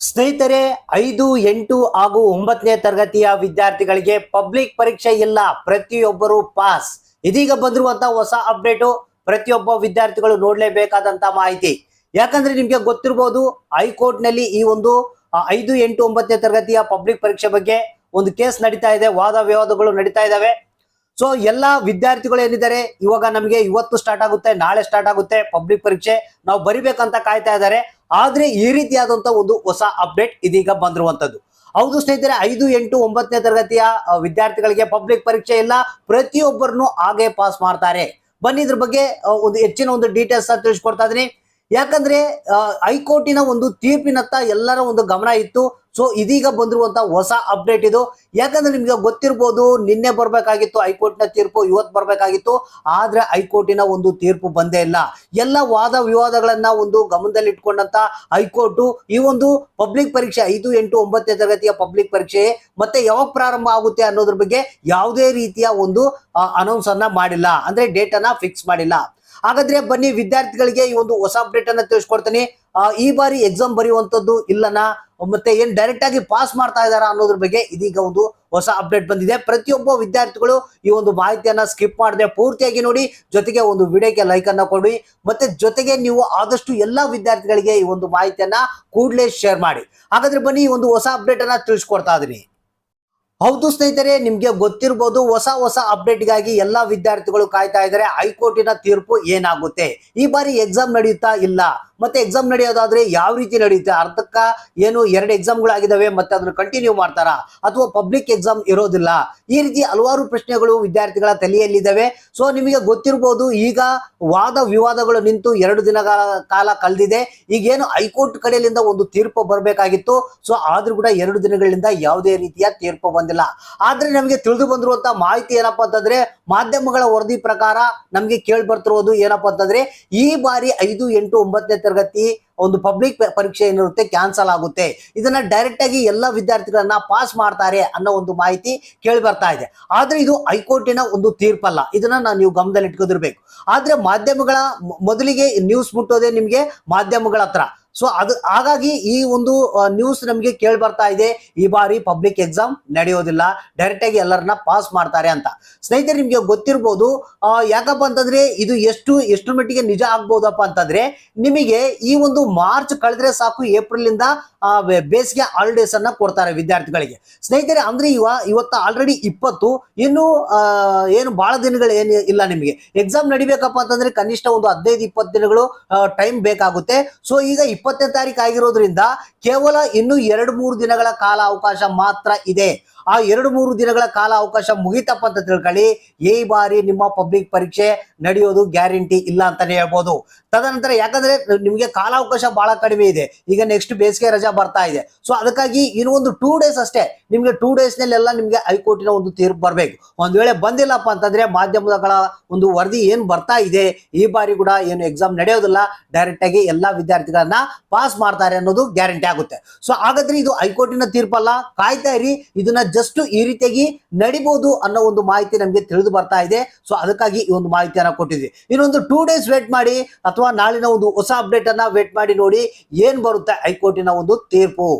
ಸ್ನೇಹಿತರೆ, ಐದು, ಎಂಟು ಹಾಗೂ ಒಂಬತ್ತನೇ ತರಗತಿಯ ವಿದ್ಯಾರ್ಥಿಗಳಿಗೆ ಪಬ್ಲಿಕ್ ಪರೀಕ್ಷೆ ಇಲ್ಲ, ಪ್ರತಿಯೊಬ್ಬರು ಪಾಸ್. ಇದೀಗ ಬಂದಿರುವಂತಹ ಹೊಸ ಅಪ್ಡೇಟು ಪ್ರತಿಯೊಬ್ಬ ವಿದ್ಯಾರ್ಥಿಗಳು ನೋಡ್ಲೇಬೇಕಾದಂತ ಮಾಹಿತಿ. ಯಾಕಂದ್ರೆ ನಿಮ್ಗೆ ಗೊತ್ತಿರಬಹುದು ಹೈಕೋರ್ಟ್ನಲ್ಲಿ ಈ ಒಂದು ಐದು, ಎಂಟು, ಒಂಬತ್ತನೇ ತರಗತಿಯ ಪಬ್ಲಿಕ್ ಪರೀಕ್ಷೆ ಬಗ್ಗೆ ಒಂದು ಕೇಸ್ ನಡೀತಾ ಇದೆ, ವಾದ ವಿವಾದಗಳು ನಡೀತಾ ಇದಾವೆ. ಸೊ, ಎಲ್ಲ ವಿದ್ಯಾರ್ಥಿಗಳು ಏನಿದ್ದಾರೆ, ಇವಾಗ ನಮಗೆ ಇವತ್ತು ಸ್ಟಾರ್ಟ್ ಆಗುತ್ತೆ, ನಾಳೆ ಸ್ಟಾರ್ಟ್ ಆಗುತ್ತೆ ಪಬ್ಲಿಕ್ ಪರೀಕ್ಷೆ. ನಾವು ಬರಿಬೇಕಂತ ಕಾಯ್ತಾ ಇದ್ದಾರೆ. ಆದ್ರೆ ಈ ರೀತಿಯಾದಂತ ಒಂದು ಹೊಸ ಅಪ್ಡೇಟ್ ಇದೀಗ ಬಂದಿರುವಂತದ್ದು. ಹೌದು ಸ್ನೇಹಿತರೆ, ಐದು, ಎಂಟು, ಒಂಬತ್ತನೇ ತರಗತಿಯ ವಿದ್ಯಾರ್ಥಿಗಳಿಗೆ ಪಬ್ಲಿಕ್ ಪರೀಕ್ಷೆ ಇಲ್ಲ ಪ್ರತಿಯೊಬ್ಬರನ್ನು ಹಾಗೆ ಪಾಸ್ ಮಾಡ್ತಾರೆ. ಬನ್ನಿ ಇದ್ರ ಬಗ್ಗೆ ಒಂದು ಹೆಚ್ಚಿನ ಒಂದು ಡೀಟೇಲ್ಸ್ ತಿಳಿಸ್ಕೊಡ್ತಾ ಇದೀನಿ ಯಾಕಂದ್ರೆ ಹೈಕೋರ್ಟಿನ ಒಂದು ತೀರ್ಪಿನತ್ತ ಎಲ್ಲರ ಒಂದು ಗಮನ ಇತ್ತು. ಸೊ ಇದೀಗ ಬಂದಿರುವಂತಹ ಹೊಸ ಅಪ್ಡೇಟ್ ಇದು. ಯಾಕಂದ್ರೆ ನಿಮ್ಗೆ ಗೊತ್ತಿರ್ಬೋದು, ನಿನ್ನೆ ಬರ್ಬೇಕಾಗಿತ್ತು ಹೈಕೋರ್ಟ್ನ ತೀರ್ಪು, ಇವತ್ತು ಬರ್ಬೇಕಾಗಿತ್ತು. ಆದ್ರೆ ಹೈಕೋರ್ಟಿನ ಒಂದು ತೀರ್ಪು ಬಂದೇ ಇಲ್ಲ. ಎಲ್ಲ ವಾದ ವಿವಾದಗಳನ್ನ ಒಂದು ಗಮನದಲ್ಲಿ ಇಟ್ಕೊಂಡಂತ ಹೈಕೋರ್ಟ್ ಈ ಒಂದು ಪಬ್ಲಿಕ್ ಪರೀಕ್ಷೆ ಐದು, ಎಂಟು, ಒಂಬತ್ತನೇ ತರಗತಿಯ ಪಬ್ಲಿಕ್ ಪರೀಕ್ಷೆ ಮತ್ತೆ ಯಾವಾಗ ಪ್ರಾರಂಭ ಆಗುತ್ತೆ ಅನ್ನೋದ್ರ ಬಗ್ಗೆ ಯಾವುದೇ ರೀತಿಯ ಒಂದು ಅನೌನ್ಸ್ ಅನ್ನ ಮಾಡಿಲ್ಲ. ಅಂದ್ರೆ ಡೇಟ್ ಅನ್ನ ಫಿಕ್ಸ್ ಮಾಡಿಲ್ಲ. ಹಾಗಾದ್ರೆ ಬನ್ನಿ ವಿದ್ಯಾರ್ಥಿಗಳಿಗೆ ಈ ಒಂದು ಹೊಸ ಅಪ್ಡೇಟ್ ಅನ್ನ ತಿಳಿಸ್ಕೊಡ್ತೀನಿ. ಈ ಬಾರಿ ಎಕ್ಸಾಮ್ ಬರೆಯುವಂಥದ್ದು ಇಲ್ಲನ? ಮತ್ತೆ ಏನ್ ಡೈರೆಕ್ಟ್ ಆಗಿ ಪಾಸ್ ಮಾಡ್ತಾ ಇದಾರ ಅನ್ನೋದ್ರ ಬಗ್ಗೆ ಇದೀಗ ಒಂದು ಹೊಸ ಅಪ್ಡೇಟ್ ಬಂದಿದೆ. ಪ್ರತಿಯೊಬ್ಬ ವಿದ್ಯಾರ್ಥಿಗಳು ಈ ಒಂದು ಮಾಹಿತಿಯನ್ನ ಸ್ಕಿಪ್ ಮಾಡದೆ ಪೂರ್ತಿಯಾಗಿ ನೋಡಿ, ಜೊತೆಗೆ ಒಂದು ವಿಡಿಯೋಗೆ ಲೈಕ್ ಅನ್ನ ಕೊಡಿ, ಮತ್ತೆ ಜೊತೆಗೆ ನೀವು ಆದಷ್ಟು ಎಲ್ಲಾ ವಿದ್ಯಾರ್ಥಿಗಳಿಗೆ ಈ ಒಂದು ಮಾಹಿತಿಯನ್ನ ಕೂಡಲೇ ಶೇರ್ ಮಾಡಿ. ಹಾಗಾದ್ರೆ ಬನ್ನಿ ಒಂದು ಹೊಸ ಅಪ್ಡೇಟ್ ಅನ್ನ ತಿಳಿಸ್ಕೊಡ್ತಾ ಇದೀನಿ ಹೌದು ಸ್ನೇಹಿತರೆ, ನಿಮ್ಗೆ ಗೊತ್ತಿರಬಹುದು ಹೊಸ ಹೊಸ ಅಪ್ಡೇಟ್ಗಾಗಿ ಎಲ್ಲಾ ವಿದ್ಯಾರ್ಥಿಗಳು ಕಾಯ್ತಾ ಇದ್ದಾರೆ. ಹೈಕೋರ್ಟಿನ ತೀರ್ಪು ಏನಾಗುತ್ತೆ? ಈ ಬಾರಿ ಎಕ್ಸಾಮ್ ನಡೆಯುತ್ತಾ ಇಲ್ಲ. ಮತ್ತೆ ಎಕ್ಸಾಮ್ ನಡೆಯೋದಾದ್ರೆ ಯಾವ ರೀತಿ ನಡೆಯುತ್ತೆ ಅರ್ಧಕ್ಕ ಏನು ಎರಡು ಎಕ್ಸಾಮ್ಗಳಾಗಿದ್ದಾವೆ ಮತ್ತೆ ಅದನ್ನ ಕಂಟಿನ್ಯೂ ಮಾಡ್ತಾರಾ? ಅಥವಾ ಪಬ್ಲಿಕ್ ಎಕ್ಸಾಮ್ ಇರೋದಿಲ್ಲ? ಈ ರೀತಿ ಹಲವಾರು ಪ್ರಶ್ನೆಗಳು ವಿದ್ಯಾರ್ಥಿಗಳ ತಲೆಯಲ್ಲಿದ್ದಾವೆ ಸೊ ನಿಮಗೆ ಗೊತ್ತಿರಬಹುದು ಈಗ ವಾದ ವಿವಾದಗಳು ನಿಂತು ಎರಡು ದಿನಗಳ ಕಾಲ ಕಳೆದಿದೆ. ಈಗೇನು ಹೈಕೋರ್ಟ್ ಕಡೆಯಿಂದ ಒಂದು ತೀರ್ಪು ಬರಬೇಕಾಗಿತ್ತು. ಸೊ ಆದ್ರೂ ಕೂಡ ಎರಡು ದಿನಗಳಿಂದ ಯಾವುದೇ ರೀತಿಯ ತೀರ್ಪು ಬಂದಿಲ್ಲ. ಆದ್ರೆ ನಮಗೆ ತಿಳಿದು ಬಂದಿರುವಂತ ಮಾಹಿತಿ ಏನಪ್ಪಾ ಅಂತಂದ್ರೆ ಮಾಧ್ಯಮಗಳ ವರದಿ ಪ್ರಕಾರ ನಮಗೆ ಕೇಳಿ ಬರ್ತಿರೋದು ಏನಪ್ಪಾ ಅಂತಂದ್ರೆ ಈ ಬಾರಿ ಐದು, ಎಂಟು, ಒಂಬತ್ತನೇ ತರಗತಿ ಒಂದು ಪಬ್ಲಿಕ್ ಪರೀಕ್ಷೆ ಏನಿರುತ್ತೆ ಕ್ಯಾನ್ಸಲ್ ಆಗುತ್ತೆ. ಇದನ್ನ ಡೈರೆಕ್ಟ್ ಆಗಿ ಎಲ್ಲ ವಿದ್ಯಾರ್ಥಿಗಳನ್ನ ಪಾಸ್ ಮಾಡ್ತಾರೆ ಅನ್ನೋ ಒಂದು ಮಾಹಿತಿ ಕೇಳಿ ಬರ್ತಾ ಇದೆ. ಆದ್ರೆ ಇದು ಹೈಕೋರ್ಟಿನ ಒಂದು ತೀರ್ಪಲ್ಲ. ಇದನ್ನ ನಾವು ನೀವು ಗಮನದಲ್ಲಿ ಇಟ್ಕೊಂಡಿರ್ಬೇಕು ಆದ್ರೆ ಮಾಧ್ಯಮಗಳ ಮೊದಲಿಗೆ ನ್ಯೂಸ್ ಮುಟ್ಟೋದೇ ನಿಮ್ಗೆ ಮಾಧ್ಯಮಗಳ ಹತ್ರ. ಸೊ ಅದು, ಹಾಗಾಗಿ ಈ ಒಂದು ನ್ಯೂಸ್ ನಮಗೆ ಕೇಳಿ ಬರ್ತಾ ಇದೆ. ಈ ಬಾರಿ ಪಬ್ಲಿಕ್ ಎಕ್ಸಾಮ್ ನಡೆಯೋದಿಲ್ಲ. ಡೈರೆಕ್ಟ್ ಆಗಿ ಎಲ್ಲರನ್ನ ಪಾಸ್ ಮಾಡ್ತಾರೆ ಅಂತ. ಸ್ನೇಹಿತರೆ, ನಿಮ್ಗೆ ಗೊತ್ತಿರ್ಬೋದು ಯಾಕಪ್ಪ ಅಂತಂದ್ರೆ ಇದು ಎಷ್ಟು ಎಷ್ಟು ಮಟ್ಟಿಗೆ ನಿಜ ಆಗ್ಬೋದಪ್ಪ ಅಂತಂದ್ರೆ, ನಿಮಗೆ ಈ ಒಂದು ಮಾರ್ಚ್ ಕಳೆದ್ರೆ ಸಾಕು ಏಪ್ರಿಲ್ ಇಂದ ಬೇಸಿಗೆ ಹಾಲಿಡೇಸ್ ಅನ್ನ ಕೊಡ್ತಾರೆ ವಿದ್ಯಾರ್ಥಿಗಳಿಗೆ. ಸ್ನೇಹಿತರೆ, ಅಂದ್ರೆ ಇವ, ಇವತ್ತು ಆಲ್ರೆಡಿ ಇಪ್ಪತ್ತು, ಇನ್ನು ಏನು ಬಹಳ ದಿನಗಳು ಏನು ಇಲ್ಲ ನಿಮಗೆ. ಎಕ್ಸಾಮ್ ನಡಿಬೇಕಪ್ಪ ಅಂತಂದ್ರೆ ಕನಿಷ್ಠ ಒಂದು ಹದಿನೈದು, ಇಪ್ಪತ್ತು ದಿನಗಳು ಟೈಮ್ ಬೇಕಾಗುತ್ತೆ. ಸೊ ಈಗ ಇಪ್ಪತ್ತನೇ ತಾರೀಕು ಆಗಿರೋದ್ರಿಂದ ಕೇವಲ ಇನ್ನು ಎರಡು ಮೂರು ದಿನಗಳ ಕಾಲ ಅವಕಾಶ ಮಾತ್ರ ಇದೆ. ಆ ಎರಡು ಮೂರು ದಿನಗಳ ಕಾಲ ಅವಕಾಶ ಮುಗಿತಪ್ಪ ಅಂತ ತಿಳ್ಕೊಳ್ಳಿ. ಈ ಬಾರಿ ನಿಮ್ಮ ಪಬ್ಲಿಕ್ ಪರೀಕ್ಷೆ ನಡೆಯೋದು ಗ್ಯಾರಂಟಿ ಇಲ್ಲ ಅಂತಾನೆ ಹೇಳ್ಬೋದು. ತದನಂತರ ಯಾಕಂದ್ರೆ ನಿಮಗೆ ಕಾಲಾವಕಾಶ ಬಹಳ ಕಡಿಮೆ ಇದೆ. ಈಗ ನೆಕ್ಸ್ಟ್ ಬೇಸಿಗೆ ರಜಾ ಬರ್ತಾ ಇದೆ. ಸೊ ಅದಕ್ಕಾಗಿ ಇನ್ನು ಒಂದು ಟೂ ಡೇಸ್ ಅಷ್ಟೇ ನಿಮ್ಗೆ ಟೂ ಡೇಸ್ ನಲ್ಲೆಲ್ಲ ನಿಮ್ಗೆ ಹೈಕೋರ್ಟಿನ ಒಂದು ತೀರ್ಪು ಬರಬೇಕು. ಒಂದ್ ವೇಳೆ ಬಂದಿಲ್ಲಪ್ಪ ಅಂತಂದ್ರೆ ಮಾಧ್ಯಮಗಳ ಒಂದು ವರದಿ ಏನ್ ಬರ್ತಾ ಇದೆ, ಈ ಬಾರಿ ಕೂಡ ಏನು ಎಕ್ಸಾಮ್ ನಡೆಯೋದಿಲ್ಲ ಡೈರೆಕ್ಟ್ ಆಗಿ ಎಲ್ಲಾ ವಿದ್ಯಾರ್ಥಿಗಳನ್ನ ಪಾಸ್ ಮಾಡ್ತಾರೆ ಅನ್ನೋದು ಗ್ಯಾರಂಟಿ ಆಗುತ್ತೆ. ಸೊ ಹಾಗಾದ್ರೆ ಇದು ಹೈಕೋರ್ಟಿನ ತೀರ್ಪಲ್ಲ? ಕಾಯ್ತಾ ಇರಿ. ಇದನ್ನ ಜಸ್ಟ್ ಈ ರೀತಿಯಾಗಿ ನಡಿಬಹುದು ಅನ್ನೋ ಒಂದು ಮಾಹಿತಿ ನಮಗೆ ತಿಳಿದು ಬರ್ತಾ ಇದೆ. ಸೊ ಅದಕ್ಕಾಗಿ ಈ ಒಂದು ಮಾಹಿತಿಯನ್ನು ಕೊಟ್ಟಿದ್ವಿ. ಇನ್ನೊಂದು ಟೂ ಡೇಸ್ ವೇಟ್ ಮಾಡಿ ಅಥವಾ ನಾಳಿನ ಒಂದು ಹೊಸ ಅಪ್ಡೇಟ್ ಅನ್ನ ವೇಟ್ ಮಾಡಿ ನೋಡಿ ಏನ್ ಬರುತ್ತೆ ಹೈಕೋರ್ಟಿನ ಒಂದು ತೀರ್ಪು.